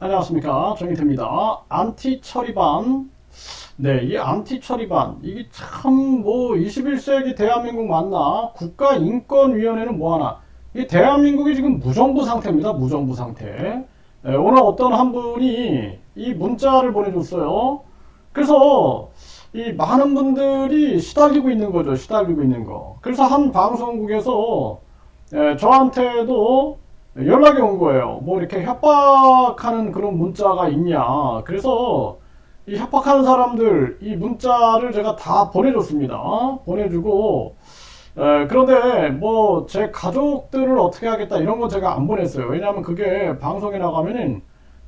안녕하십니까 정희태입니다. 안티 처리반 네, 이 안티 처리반 이게 참 뭐 21세기 대한민국 맞나? 국가인권위원회는 뭐하나? 이 대한민국이 지금 무정부 상태입니다. 무정부 상태. 네, 오늘 어떤 한 분이 이 문자를 보내줬어요. 그래서 이 많은 분들이 시달리고 있는 거죠. 시달리고 있는 거. 그래서 한 방송국에서 예, 저한테도 연락이 온 거예요. 뭐 이렇게 협박하는 그런 문자가 있냐. 그래서 이 협박하는 사람들 이 문자를 제가 다 보내줬습니다. 보내주고 에, 그런데 뭐 제 가족들을 어떻게 하겠다 이런 건 제가 안 보냈어요. 왜냐하면 그게 방송에 나가면은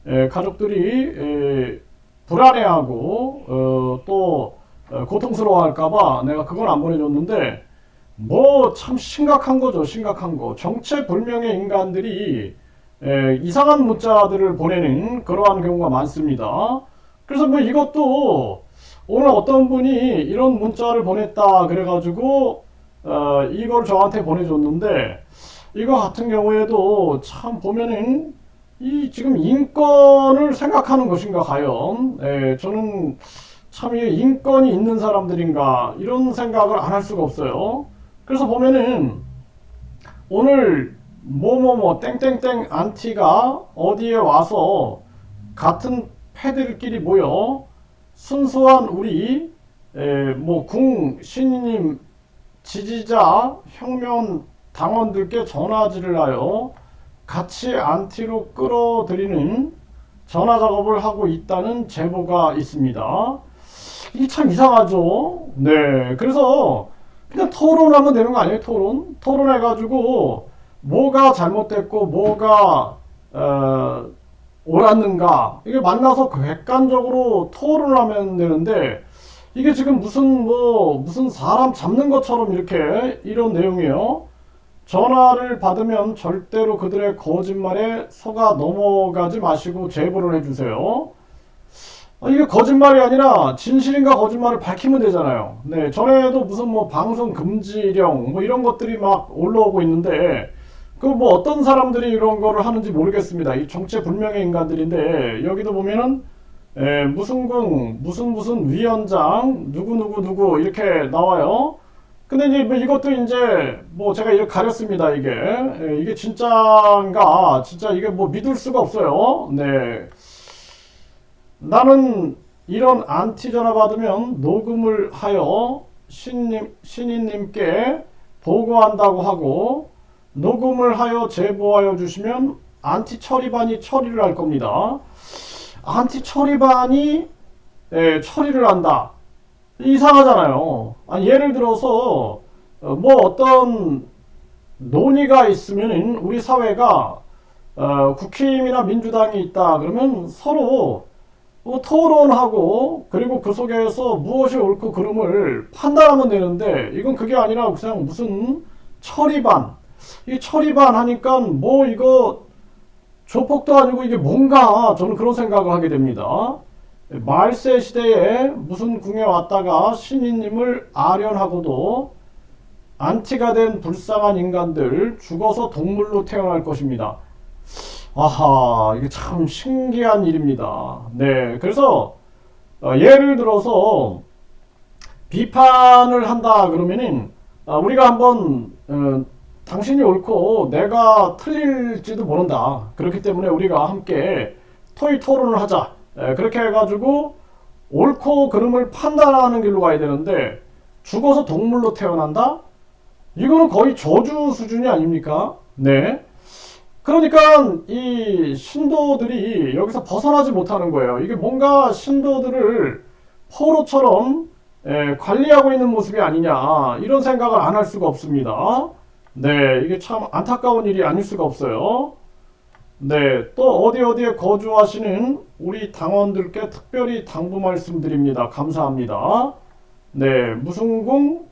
에, 가족들이 에, 불안해하고 어, 또 어, 고통스러워할까봐 내가 그건 안 보내줬는데 뭐 참 심각한 거죠. 심각한 거. 정체불명의 인간들이 에, 이상한 문자들을 보내는 그러한 경우가 많습니다. 그래서 뭐 이것도 오늘 어떤 분이 이런 문자를 보냈다 그래가지고 어, 이걸 저한테 보내줬는데 이거 같은 경우에도 참 보면은 이 지금 인권을 생각하는 것인가 과연 예, 저는 참 이 인권이 있는 사람들인가 이런 생각을 안 할 수가 없어요. 그래서 보면은 오늘 뭐뭐뭐 땡땡땡 안티가 어디에 와서 같은 패들끼리 모여 순수한 우리 뭐 궁 신님 지지자 혁명 당원들께 전화질을 하여 같이 안티로 끌어들이는 전화 작업을 하고 있다는 제보가 있습니다. 이게 참 이상하죠. 네. 그래서 그냥 토론하면 되는 거 아니에요? 토론? 토론해가지고 뭐가 잘못됐고 뭐가 어, 옳았는가 이게 만나서 객관적으로 토론을 하면 되는데 이게 지금 무슨 뭐 무슨 사람 잡는 것처럼 이렇게 이런 내용이에요. 전화를 받으면 절대로 그들의 거짓말에 속아 넘어가지 마시고 제보를 해주세요. 아, 이게 거짓말이 아니라 진실인가 거짓말을 밝히면 되잖아요. 네, 전에도 무슨 뭐 방송 금지령 뭐 이런 것들이 막 올라오고 있는데 그 뭐 어떤 사람들이 이런 거를 하는지 모르겠습니다. 이 정체 불명의 인간들인데 여기도 보면은 에, 무슨 궁 무슨 무슨 위원장 누구 누구 누구 이렇게 나와요. 근데 이제 뭐 이것도 이제 뭐 제가 이렇게 가렸습니다. 이게 에, 이게 진짜인가 진짜 이게 뭐 믿을 수가 없어요. 네. 나는 이런 안티 전화 받으면 녹음을 하여 신님, 신인님께 보고한다고 하고 녹음을 하여 제보하여 주시면 안티 처리반이 처리를 할 겁니다. 안티 처리반이 예, 처리를 한다. 이상하잖아요. 아니, 예를 들어서 어, 뭐 어떤 논의가 있으면 우리 사회가 어, 국힘이나 민주당이 있다 그러면 서로 뭐 토론하고 그리고 그 속에서 무엇이 옳고 그름을 판단하면 되는데 이건 그게 아니라 그냥 무슨 처리반 이 처리반 하니까 뭐 이거 조폭도 아니고 이게 뭔가 저는 그런 생각을 하게 됩니다. 말세 시대에 무슨 궁에 왔다가 신인님을 아련하고도 안티가 된 불쌍한 인간들 죽어서 동물로 태어날 것입니다. 아하, 이게 참 신기한 일입니다. 네, 그래서 어, 예를 들어서 비판을 한다 그러면은 어, 우리가 한번 어, 당신이 옳고 내가 틀릴지도 모른다. 그렇기 때문에 우리가 함께 토의 토론을 하자. 에, 그렇게 해가지고 옳고 그름을 판단하는 길로 가야 되는데 죽어서 동물로 태어난다? 이거는 거의 저주 수준이 아닙니까? 네. 그러니까 이 신도들이 여기서 벗어나지 못하는 거예요. 이게 뭔가 신도들을 포로처럼 에, 관리하고 있는 모습이 아니냐 이런 생각을 안 할 수가 없습니다. 네, 이게 참 안타까운 일이 아닐 수가 없어요. 네, 또 어디 어디에 거주하시는 우리 당원들께 특별히 당부 말씀드립니다. 감사합니다. 네, 무슨 궁,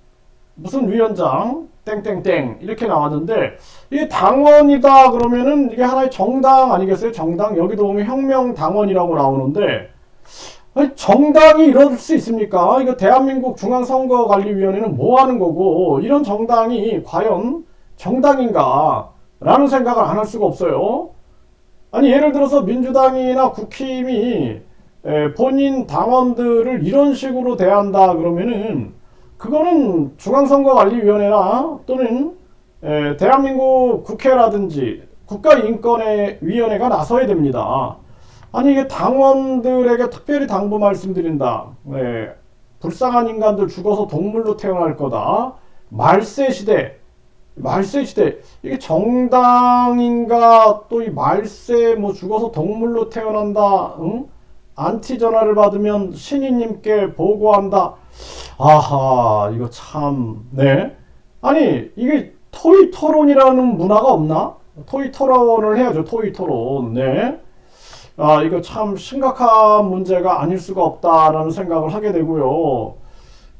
무슨 위원장, 땡땡땡 이렇게 나왔는데 이게 당원이다 그러면은 이게 하나의 정당 아니겠어요? 정당 여기도 보면 혁명 당원이라고 나오는데 정당이 이럴 수 있습니까? 이거 대한민국 중앙선거관리위원회는 뭐 하는 거고 이런 정당이 과연 정당인가 라는 생각을 안 할 수가 없어요. 아니 예를 들어서 민주당이나 국힘이 에, 본인 당원들을 이런 식으로 대한다 그러면은 그거는 중앙선거관리위원회나 또는 에, 대한민국 국회라든지 국가인권위원회가 나서야 됩니다. 아니 이게 당원들에게 특별히 당부 말씀드린다. 네, 불쌍한 인간들 죽어서 동물로 태어날 거다. 말세 시대, 말세 시대 이게 정당인가 또 이 말세 뭐 죽어서 동물로 태어난다. 응? 안티 전화를 받으면 신이님께 보고한다. 아하 이거 참 네. 아니 이게 토이 토론이라는 문화가 없나? 토이 토론을 해야죠. 토이 토론. 네. 아, 이거 참 심각한 문제가 아닐 수가 없다라는 생각을 하게 되고요.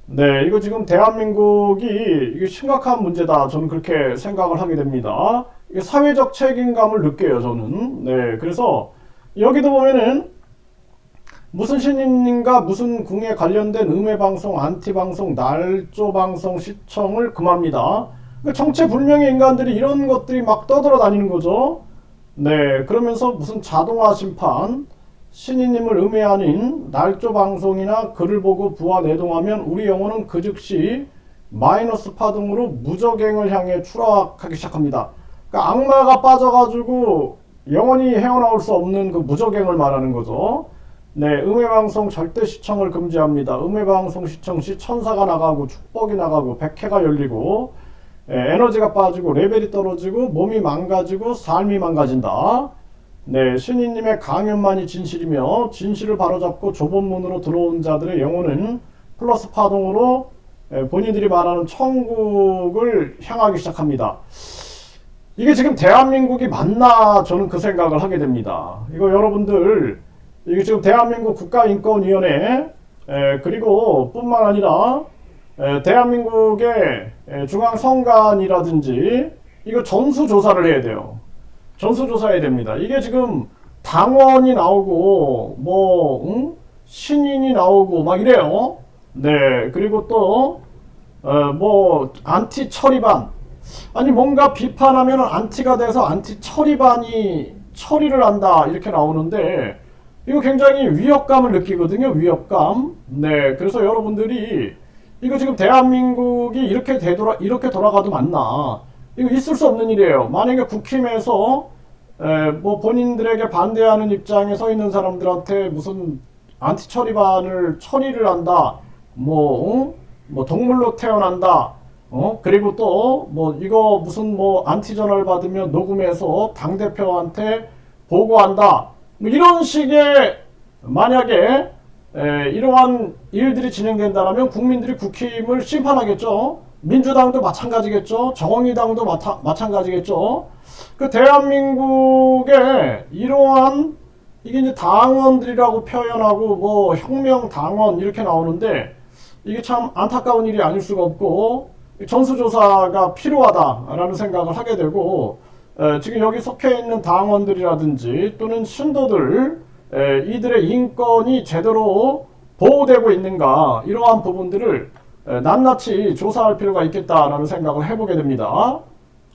네, 이거 지금 대한민국이 이게 심각한 문제다. 저는 그렇게 생각을 하게 됩니다. 사회적 책임감을 느껴요, 저는. 네, 그래서 여기도 보면은 무슨 신인님과 무슨 궁에 관련된 음해 방송, 안티 방송, 날조 방송 시청을 금합니다. 그 정체불명의 인간들이 이런 것들이 막 떠돌아다니는 거죠. 네, 그러면서 무슨 자동화 심판, 신이님을 음해하는 날조 방송이나 글을 보고 부하 내동하면 우리 영혼은 그 즉시 마이너스 파동으로 무적행을 향해 추락하기 시작합니다. 그러니까 악마가 빠져가지고 영원히 헤어나올 수 없는 그 무적행을 말하는 거죠. 네, 음해방송 절대 시청을 금지합니다. 음해방송 시청 시 천사가 나가고 축복이 나가고 백해가 열리고 예, 에너지가 빠지고 레벨이 떨어지고 몸이 망가지고 삶이 망가진다. 네, 신이님의 강연만이 진실이며 진실을 바로잡고 좁은 문으로 들어온 자들의 영혼은 플러스 파동으로 예, 본인들이 말하는 천국을 향하기 시작합니다. 이게 지금 대한민국이 맞나 저는 그 생각을 하게 됩니다. 이거 여러분들 이게 지금 대한민국 국가인권위원회 에, 그리고 뿐만 아니라 에, 대한민국의 에, 중앙선관이라든지 이거 전수조사를 해야 돼요. 전수조사해야 됩니다. 이게 지금 당원이 나오고 뭐 응? 신인이 나오고 막 이래요. 네 그리고 또 어, 뭐 안티 처리반 아니 뭔가 비판하면 안티가 돼서 안티 처리반이 처리를 한다 이렇게 나오는데 이거 굉장히 위협감을 느끼거든요 위협감 네 그래서 여러분들이 이거 지금 대한민국이 이렇게 되돌아 이렇게 돌아가도 맞나 이거 있을 수 없는 일이에요 만약에 국힘에서 에, 뭐 본인들에게 반대하는 입장에 서 있는 사람들한테 무슨 안티 처리반을 처리를 한다 뭐, 어? 뭐 동물로 태어난다 어? 그리고 또, 뭐, 이거 무슨 뭐, 안티 전화를 받으면 녹음해서 당 대표한테 보고한다. 뭐 이런 식의, 만약에, 에, 이러한 일들이 진행된다면 국민들이 국힘을 심판하겠죠. 민주당도 마찬가지겠죠. 정의당도 마타, 마찬가지겠죠. 그 대한민국의 이러한, 이게 이제 당원들이라고 표현하고, 뭐, 혁명 당원 이렇게 나오는데, 이게 참 안타까운 일이 아닐 수가 없고, 전수조사가 필요하다라는 생각을 하게 되고 에, 지금 여기 속해 있는 당원들이라든지 또는 신도들 에, 이들의 인권이 제대로 보호되고 있는가 이러한 부분들을 에, 낱낱이 조사할 필요가 있겠다라는 생각을 해보게 됩니다.